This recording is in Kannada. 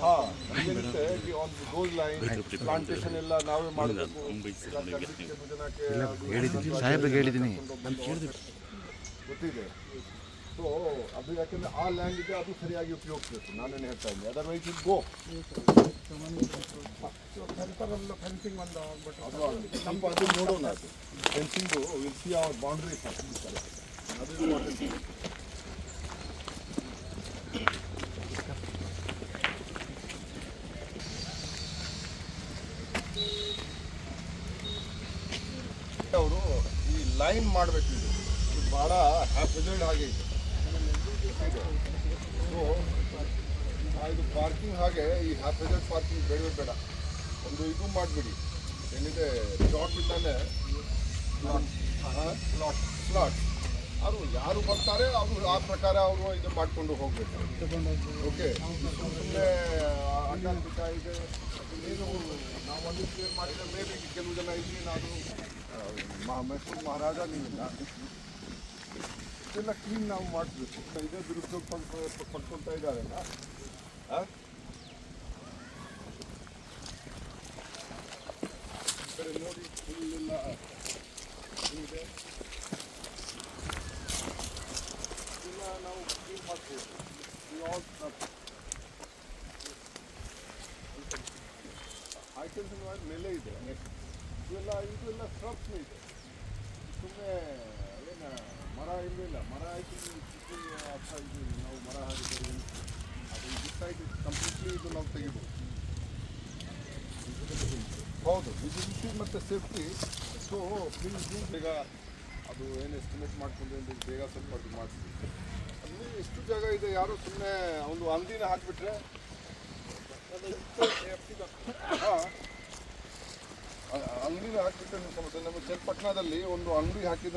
ಹಾ ನಮ್ಗೇನಿರುತ್ತೆ ಈ on ಗೋಲ್ ಲೈನ್ ಪ್ಲಾಂಟೇಶನ್ ಎಲ್ಲ ನಾವೇ ಮಾಡಬೇಕು. ಹೇಳಿದ್ದೀನಿ ಸಾಹೇಬ್ರಿಗೆ ಹೇಳಿದ್ದೀನಿ. ಗೊತ್ತಿದೆ. ಸೊ ಅದು ಯಾಕಂದ್ರೆ ಆ ಲ್ಯಾಂಡ್ ಇದೆ ಅದು ಸರಿಯಾಗಿ ಉಪಯೋಗಿಸ್ಬೇಕು ನಾನೇನು ಹೇಳ್ತಾ ಇದ್ದೀನಿ. ಅದರ್ವೈಸ್ ಇಟ್ ಗೋ ಫೆನ್ಸಿಂಗ್ ಒಂದು ಅದು ನಮ್ಮ ಅದು ನೋಡೋಣ ಅದು. Fencing will see our boundaries ಅದು ಲೈನ್ ಮಾಡಬೇಕು ಇದು. ಇದು ಭಾಳ ಹ್ಯಾಪಿಜಲ್ಡ್ ಆಗಿ ಸೊ ಇದು ಪಾರ್ಕಿಂಗ್ ಹಾಗೆ ಈ ಹ್ಯಾಪಿಜಲ್ಡ್ ಪಾರ್ಕಿಂಗ್ ಬೇಡವೇ ಬೇಡ. ಒಂದು ಇದು ಮಾಡಿಬಿಡಿ. ಏನಿದೆ ಸ್ಲಾಟ್ ಇದ್ದಾನೆ ಸ್ಲಾಟ್ ಅದು ಯಾರು ಬರ್ತಾರೆ, ಅವರು ಆ ಪ್ರಕಾರ ಅವರು ಇದು ಮಾಡಿಕೊಂಡು ಹೋಗಬೇಕು. ಓಕೆ ಸುಮ್ಮನೆ ಇದೆ ಏನು ನಾವು ಒಂದು ಕ್ಲಿಯರ್ ಮಾಡಿದ್ರೆ ಮೇ ಬಿ ಕೆಲವು ಜನ ಇಲ್ಲಿ ನಾನು ಮೈಸೂರು ಮಹಾರಾಜ ನೀವಿಲ್ಲ ಕ್ಲೀನ್ ನಾವು ಮಾಡಿಸ್ಬೇಕು ಇದೇ ದುರುಪಯೋಗ ಪಡ್ಕೊ ಪಡ್ಕೊಳ್ತಾ ಇದ್ದಾರಲ್ಲ ಕಡೆ ನೋಡಿ ಫುಲ್ಲೆಲ್ಲ ಇದೆ ನಾವು ಕ್ಲೀನ್ ಮಾಡ್ಬೋದು ಮಾಡಿ ಮೇಲೆ ಇದೆ. ಇವೆಲ್ಲ ಇದೆಲ್ಲ ಸ್ಟ್ರಕ್ಸ್ ಇದೆ. ಸುಮ್ಮನೆ ಏನು ಮರ ಇಲ್ಲ. ಮರ ಆಯ್ತು ಅರ್ಥ ಇದ್ದೀವಿ ನಾವು ಮರ ಹಾಕಿದ್ದೀವಿ ಅದು ಗೊತ್ತಾಯ್ತು ಕಂಪ್ಲೀಟ್ಲಿ ಇದು ನಾವು ತೆಗಿಬೋದು. ಹೌದು ವಿಜಿಬಿಲಿಟಿ ಮತ್ತು ಸೇಫ್ಟಿ ಸೊ ಪ್ಲೀಸ್ ಬೇಗ ಅದು ಏನು ಎಸ್ಟಿಮೇಟ್ ಮಾಡ್ಕೊಂಡು ಅಂತ ಬೇಗ ಸ್ವಲ್ಪ ಅದು ಮಾಡಿಸಿ. ಅಲ್ಲಿ ಎಷ್ಟು ಜಾಗ ಇದೆ? ಯಾರು ಸುಮ್ಮನೆ ಒಂದು ಅಂದಿನ ಹಾಕಿಬಿಟ್ರೆ. ಅಂಗಡಿನ ಹಾಕಿದ್ದೆ ಸಮಸ್ಯೆ. ನಮ್ಮ ಚನ್ನಪಟ್ಟಣದಲ್ಲಿ ಒಂದು ಅಂಗಡಿ ಹಾಕಿದ್ರೆ